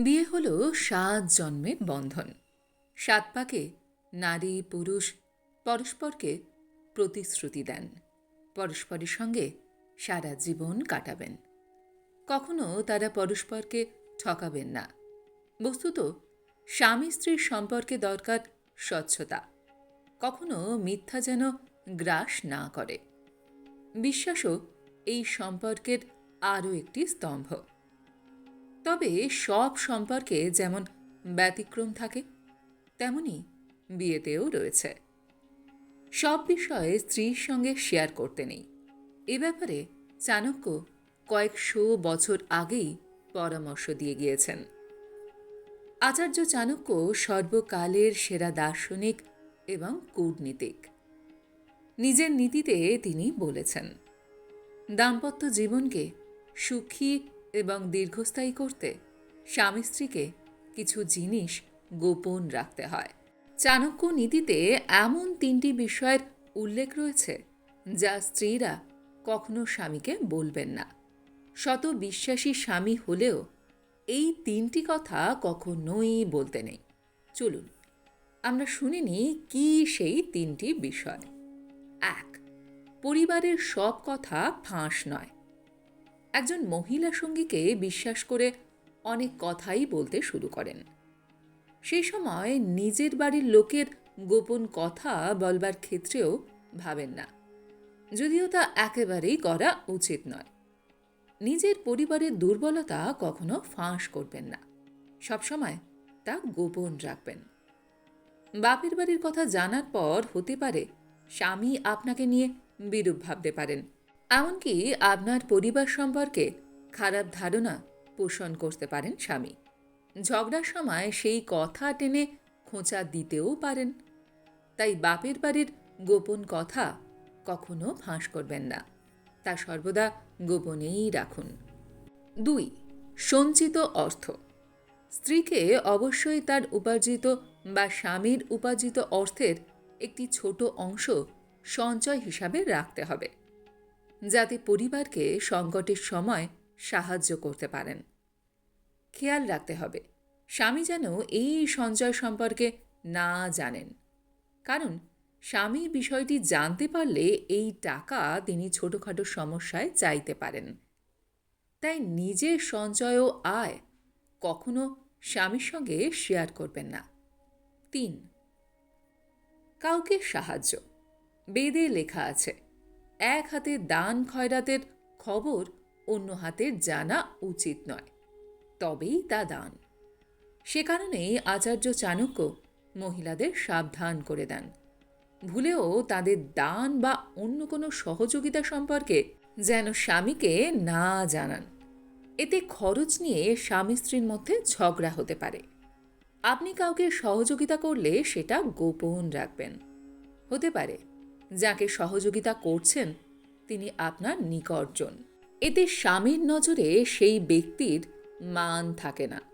বিয়ে হলো সাত জন্মের বন্ধন। সাত পাকে নারী, পুরুষ, পরস্পরকে প্রতিশ্রুতি দেন। পরস্পরের সঙ্গে সারা জীবন কাটাবেন। কখনো তারা পরস্পরকে ঠকাবেন না। বস্তুত, স্বামী স্ত্রীর সম্পর্কে দরকার স্বচ্ছতা। কখনো মিথ্যা যেন গ্রাস না করে। বিশ্বাসও এই সম্পর্কের আরও একটি স্তম্ভ। তবে সব সম্পর্কে যেমন ব্যতিক্রম থাকে তেমনি বিয়েতেও রয়েছে। সব বিষয়ে স্ত্রীর সঙ্গে শেয়ার করতে নেই। এ ব্যাপারে চাণক্য কয়েকশো বছর আগেই পরামর্শ দিয়ে গিয়েছেন। আচার্য চাণক্য সর্বকালের সেরা দার্শনিক এবং কূটনীতিক। নিজের নীতিতে তিনি বলেছেন, দাম্পত্য জীবনকে সুখী এবং দীর্ঘস্থায়ী করতে স্বামী স্ত্রীকে কিছু জিনিস গোপন রাখতে হয়। চাণক্য নীতিতে এমন তিনটি বিষয়ের উল্লেখ রয়েছে যা স্ত্রীরা কখনো স্বামীকে বলবেন না। শত বিশ্বাসী স্বামী হলেও এই তিনটি কথা কখনোই বলতে নেই। চলুন, আমরা শুনিনি কি সেই তিনটি বিষয়। এক, পরিবারের সব কথা ফাঁস নয়। একজন মহিলা সঙ্গীকে বিশ্বাস করে অনেক কথাই বলতে শুরু করেন। সেই সময় নিজের বাড়ির লোকের গোপন কথা বলবার ক্ষেত্রেও ভাবেন না। যদিও তা একেবারেই করা উচিত নয়। নিজের পরিবারের দুর্বলতা কখনো ফাঁস করবেন না। সবসময় তা গোপন রাখবেন। বাপের বাড়ির কথা জানার পর হতে পারে স্বামী আপনাকে নিয়ে বিরূপ ভাবতে পারেন। এমনকি আপনার পরিবার সম্পর্কে খারাপ ধারণা পোষণ করতে পারেন স্বামী। ঝগড়ার সময় সেই কথা টেনে খোঁচা দিতেও পারেন। তাই বাপের বাড়ির গোপন কথা কখনো ফাঁস করবেন না। তা সর্বদা গোপনেই রাখুন। দুই, সঞ্চিত অর্থ। স্ত্রীকে অবশ্যই তার উপার্জিত বা স্বামীর উপার্জিত অর্থের একটি ছোট অংশ সঞ্চয় হিসাবে রাখতে হবে। যাতে পরিবারকে সংকটের সময় সাহায্য করতে পারেন। খেয়াল রাখতে হবে, স্বামী যেন এই সঞ্চয় সম্পর্কে না জানেন। কারণ, স্বামী বিষয়টি জানতে পারলে এই টাকা তিনি ছোটোখাটো সমস্যায় চাইতে পারেন। তাই নিজের সঞ্চয় ও আয় কখনো স্বামীর সঙ্গে শেয়ার করবেন না। তিন, কাউকে সাহায্য। বেদে লেখা আছে এক হাতে দান খয়রাতের খবর, অন্য হাতে জানা উচিত নয়। তবেই তা দান। সে কারণেই আচার্য চাণক্য মহিলাদের সাবধান করে দেন। ভুলেও তাদের দান বা অন্য কোনো সহযোগিতা সম্পর্কে যেন স্বামীকে না জানান। এতে খরচ নিয়ে স্বামী স্ত্রীর মধ্যে ঝগড়া হতে পারে। আপনি কাউকে সহযোগিতা করলে সেটা গোপন রাখবেন। হতে পারে। যাকে সহযোগিতা করছেন তিনি আপনার নিকটজন। এতে স্বামীর নজরে সেই ব্যক্তির মান থাকে না।